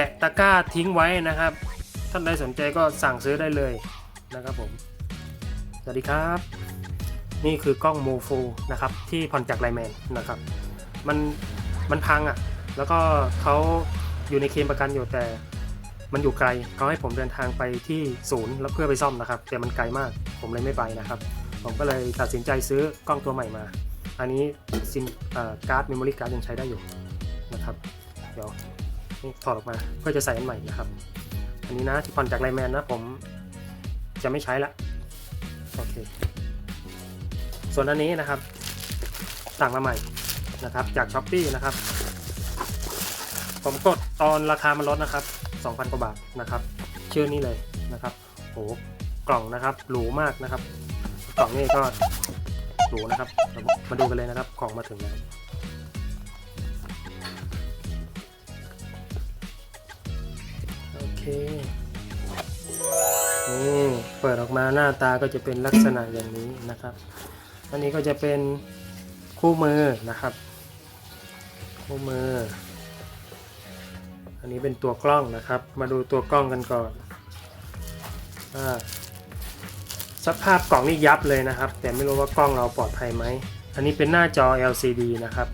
แปะตะกร้าทิ้งไว้นะครับ ท่านใดสนใจก็สั่งซื้อได้เลยนะครับผม สวัสดีครับ นี่คือกล้องโมโฟนะครับที่ผ่อนจากไลแมนนะครับ มันมันพังอะ่ะ แล้วก็เขาอยู่ในเคลมประกันอยู่แต่มันอยู่ไกลเขาให้ผมเดินทางไปที่ศูนย์แล้วเพื่อไปซ่อมนะครับ แต่มันไกลมากผมเลยไม่ไปนะครับ ผมก็เลยตัดสินใจซื้อกล้องตัวใหม่มา อันนี้ซิมการ์ดเมมโมรี่การ์ดยังใช้ได้อยู่นะครับ เดี๋ยว ถอดออกมาเพื่อจะใส่อันใหม่นะครับ อันนี้นะที่ผ่อนจากไลแมนนะผมจะไม่ใช้ละโอเคส่วนอันนี้นะครับสั่งมาใหม่นะครับจากช้อปปี้นะครับ ผมกดตอนราคามันลดนะครับ 2,000 กว่าบาทนะครับ ชื่อนี้เลยนะครับโหกล่องนะครับหรูมากนะครับ กล่องนี้ก็หรูนะครับ มาดูกันเลยนะครับของมาถึงแล้ว นี่เปิดออกมาหน้าตาก็จะเป็นลักษณะอย่างนี้นะครับ อันนี้ก็จะเป็นคู่มือนะครับ คู่มือ อันนี้เป็นตัวกล้องนะครับ มาดูตัวกล้องกันก่อนอสภาพกล่องนี่ยับเลยนะครับ แต่ไม่รู้ว่ากล้องเราปลอดภัยไหม อันนี้เป็นหน้าจอ LCD นะครับ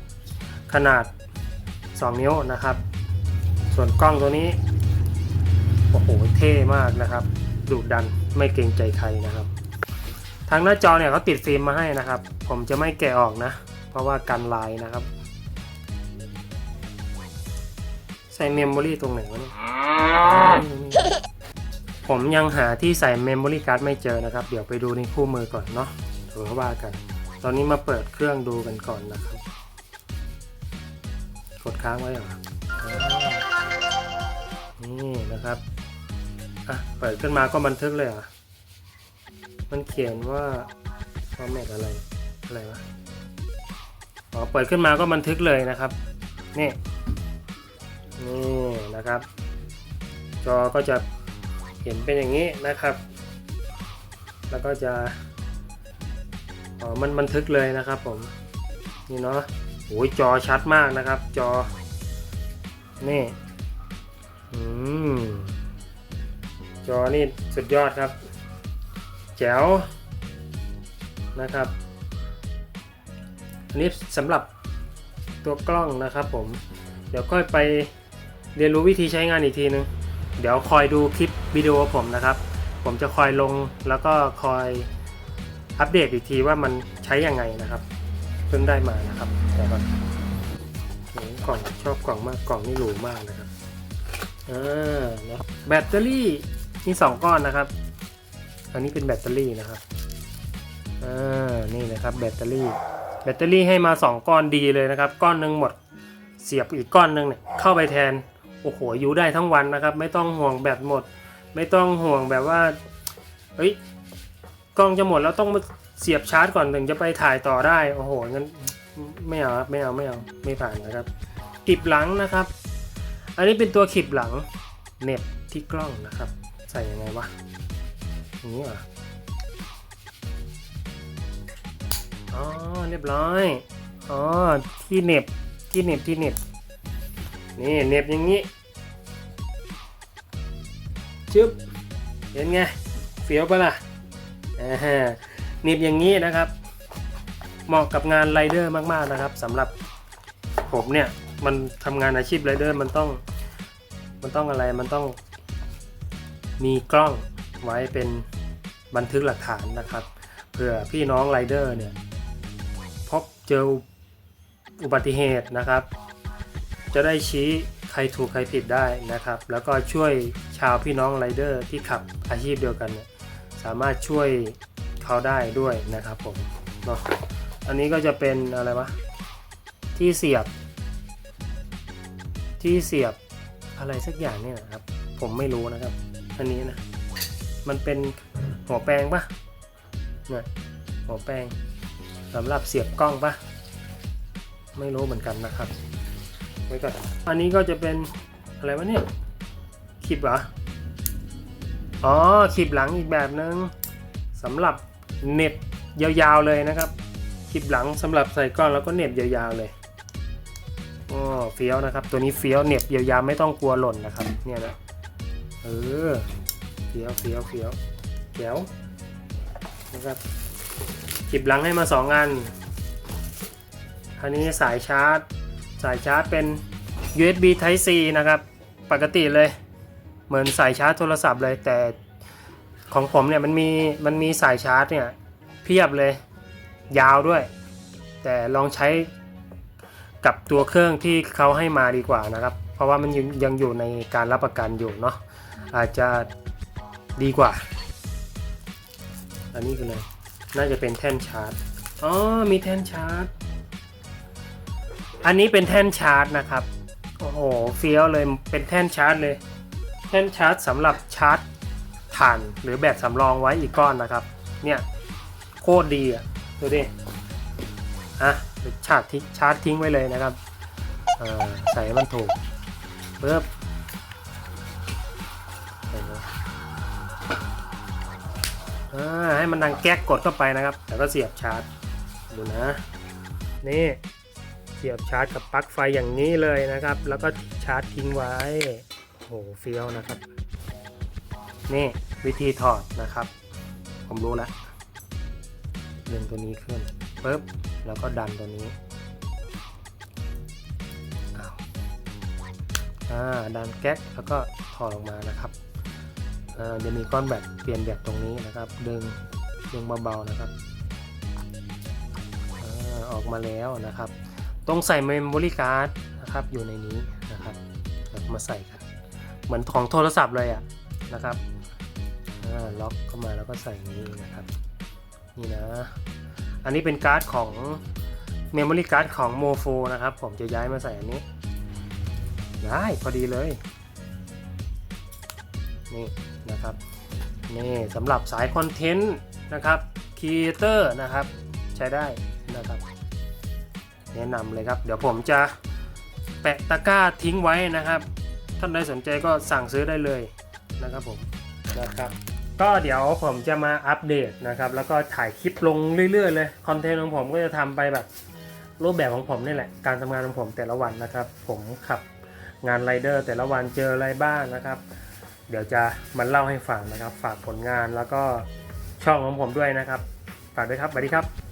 ขนาด 2 นิ้วนะครับ ส่วนกล้องตัวนี้ โอ้โหเท่มากนะครับดุดันไม่เกรงใจใครนะครับ ทางหน้าจอเนี่ยเขาติดฟิล์มมาให้นะครับ ผมจะไม่แกะออกนะ เพราะว่ากันลายนะครับ ใส่เมมโมรี่ตรงไหนวะเนี่ยผมยังหาที่ใส่เมมโมรี่การ์ดไม่เจอนะครับ เดี๋ยวไปดูในคู่มือก่อนเนาะเดี๋ยวว่ากัน ตอนนี้มาเปิดเครื่องดูกันก่อนนะครับ กดค้างไว้เหรออ๋อนี่นะครับ อะ เปิดขึ้นมาก็บันทึกเลยเหรอมันเขียนว่าฟอร์แมตอะไร อะไรวะ อ๋อ เปิดขึ้นมาก็บันทึกเลยนะครับ นี่ นี่นะครับ จอก็จะเห็นเป็นอย่างนี้นะครับ แล้วก็จะ อ๋อ มันบันทึกเลยนะครับผม นี่เนาะโอ้ยจอชัดมากนะครับ จอ นี่ อืม จอนี่สุดยอดครับ แจ๋วนะครับ อันนี้สำหรับตัวกล้องนะครับผม เดี๋ยวก็ไปเรียนรู้วิธีใช้งานอีกทีนึง เดี๋ยวคอยดูคลิปวิดีโอผมนะครับ ผมจะคอยลงแล้วก็คอยอัปเดตอีกทีว่ามันใช้ยังไงนะครับ เพิ่งได้มานะครับแต่ก่อนกล่องชอบกล่องมากกล่องนี่หรูมากนะครับอ่านะแบตเตอรี่ มีสองก้อนนะครับ อันนี้เป็นแบตเตอรี่นะครับอ่านี่นะครับแบตเตอรี่ แบตเตอรี่ให้มา 2 ก้อนดีเลยนะครับ ก้อนหนึ่งหมด เสียบอีกก้อนหนึ่งเนี่ยเข้าไปแทน โอ้โหอยู่ได้ทั้งวันนะครับ ไม่ต้องห่วงแบตหมด ไม่ต้องห่วงแบบว่า เฮ้ย กล้องจะหมดแล้วต้องมาเสียบชาร์จก่อนถึงจะไปถ่ายต่อได้ โอ้โหงั้นไม่เอาครับไม่เอาไม่เอาไม่ผ่านนะครับคลิปหลังนะครับ อันนี้เป็นตัวคลิปหลังเน็บที่กล้องนะครับ ใส่ยังไงวะอย่างนี้เหรออ๋อเรียบร้อยอ๋อที่เหน็บที่เหน็บที่เหน็บนี่เหน็บอย่างนี้ชึบเห็นไงเฟี้ยวปะล่ะอ่าฮะเหน็บอย่างนี้นะครับ เหมาะกับงานไรเดอร์มากๆนะครับสำหรับผมเนี่ยมันทำงานอาชีพไรเดอร์มันต้องมันต้องอะไรมันต้อง มีกล้องไว้เป็นบันทึกหลักฐานนะครับเผื่อพี่น้องไรเดอร์เนี่ยพบเจออุบัติเหตุนะครับ จะได้ชี้ใครถูกใครผิดได้นะครับ แล้วก็ช่วยชาวพี่น้องไรเดอร์ที่ขับอาชีพเดียวกันเนี่ยสามารถช่วยเขาได้ด้วยนะครับผมเนาะอันนี้ก็จะเป็นอะไรวะที่เสียบ ที่เสียบอะไรสักอย่างเนี่ยนะครับ ผมไม่รู้นะครับ อันนี้นะ มันเป็นหัวแปลงปะเนี่ยหัวแปลงสำหรับเสียบกล้องปะไม่รู้เหมือนกันนะครับ ไว้ก่อน อันนี้ก็จะเป็นอะไรวะเนี่ยคลิปเหรอ อ๋อคลิปหลังอีกแบบนึงสำหรับเน็บยาวๆเลยนะครับคลิปหลังสำหรับใส่กล้องแล้วก็เน็บยาวๆเลยอ๋อเฟี้ยวนะครับ ตัวนี้เฟี้ยวเน็บยาวๆไม่ต้องกลัวหล่นนะครับ เนี่ยนะ เออเฟี้ยวเฟี้ยวเฟี้ยวแจ๋วนะครับจิบหลังให้มาสองอัน อันนี้สายชาร์จ สายชาร์จเป็น USB Type C นะครับ ปกติเลย เหมือนสายชาร์จโทรศัพท์เลยแต่ของผมเนี่ยมันมีมันมีสายชาร์จเนี่ยเพียบเลย ยาวด้วย แต่ลองใช้กับตัวเครื่องที่เขาให้มาดีกว่านะครับ เพราะว่ามันยังอยู่ในการรับประกันอยู่เนาะ อาจจะดีกว่า อันนี้คืออะไรน่าจะเป็นแท่นชาร์จ อ๋อ มีแท่นชาร์จ อันนี้เป็นแท่นชาร์จนะครับ โอ้โห เฟี้ยวเลย เป็นแท่นชาร์จเลย แท่นชาร์จสำหรับชาร์จถ่านหรือแบตสำรองไว้อีกก้อนนะครับ เนี่ย โคตรดีอะ ดูดิ อะ ชาร์จทิ้งชาร์จทิ้งไว้เลยนะครับอ่าใส่มันถูกเพิ่ม ให้มันดังแก๊กกดเข้าไปนะครับ แล้วก็เสียบชาร์จ ดูนะ นี่เสียบชาร์จกับปลั๊กไฟอย่างนี้เลยนะครับ แล้วก็ชาร์จทิ้งไว้ โอ้โหเฟี้ยวนะครับ นี่วิธีถอดนะครับ ผมรู้แล้วดึงตัวนี้ขึ้นปุ๊บ แล้วก็ดันตัวนี้อ้าวอ่าดันแก๊กแล้วก็ถอดออกมานะครับ จะมีก้อนแบตเปลี่ยนแบตตรงนี้นะครับ ดึงดึงเบาๆนะครับออกมาแล้วนะครับต้องใส่เมมโมรี่การ์ดนะครับอยู่ในนี้นะครับมาใส่กันเหมือนของโทรศัพท์เลยอะนะครับล็อกเข้ามาแล้วก็ใส่นี้นะครับนี่นะอันนี้เป็นการ์ดของเมมโมรี่การ์ดของโมโฟนะครับ ผมจะย้ายมาใส่อันนี้ได้พอดีเลยนี่ นะครับนี่สำหรับสายคอนเทนต์นะครับครีเอเตอร์นะครับใช้ได้นะครับ แนะนำเลยครับ เดี๋ยวผมจะแปะตะกร้าทิ้งไว้นะครับ ท่านใดสนใจก็สั่งซื้อได้เลยนะครับผมนะครับก็เดี๋ยวผมจะมาอัปเดตนะครับ แล้วก็ถ่ายคลิปลงเรื่อยๆเลยคอนเทนต์ของผมก็จะทำไปแบบรูปแบบของผมนี่แหละ การทำงานของผมแต่ละวันนะครับ ผมขับงานไรเดอร์แต่ละวันเจออะไรบ้างนะครับ เดี๋ยวจะมาเล่าให้ฟังนะครับ ฝากผลงานแล้วก็ช่องของผมด้วยนะครับ ฝากด้วยครับสวัสดีครับ